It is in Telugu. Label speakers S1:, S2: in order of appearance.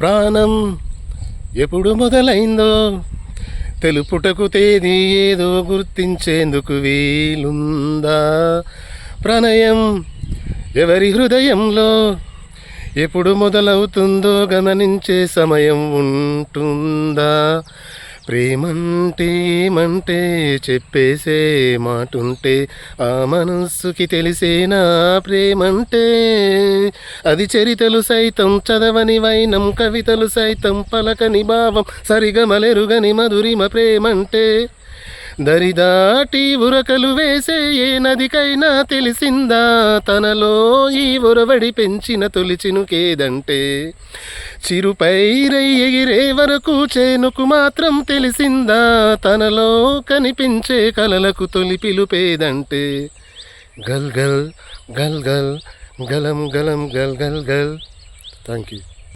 S1: ప్రాణం ఎప్పుడు మొదలైందో తెలుపుటకు తేదీ ఏదో గుర్తించేందుకు వీలుందా? ప్రణయం ఎవరి హృదయంలో ఎప్పుడు మొదలవుతుందో గమనించే సమయం ఉంటుందా? ప్రేమంటే ఏమంటే చెప్పేసే మాటుంటే ఆ మనస్సుకి తెలిసేనా ప్రేమంటే. అది చరితలు సైతం చదవని వైనం కవితలు సైతం పలకని భావం సరిగమలెరుగని మధురిమ ప్రేమంటే. దరిదాటి ఉరకలు వేసే ఏ నదికైనా తెలిసిందా? తనలో ఈ ఉరవడి పెంచిన తొలిచినుకేదంటే చిరుపైరై ఎగిరే వరకు చేనుకు మాత్రం తెలిసిందా? తనలో కనిపించే కలలకు తొలి పిలుపేదంటే? గల్ గల్ గల్ గల్ గలం గలం గల్ గల్ గల్. Thank you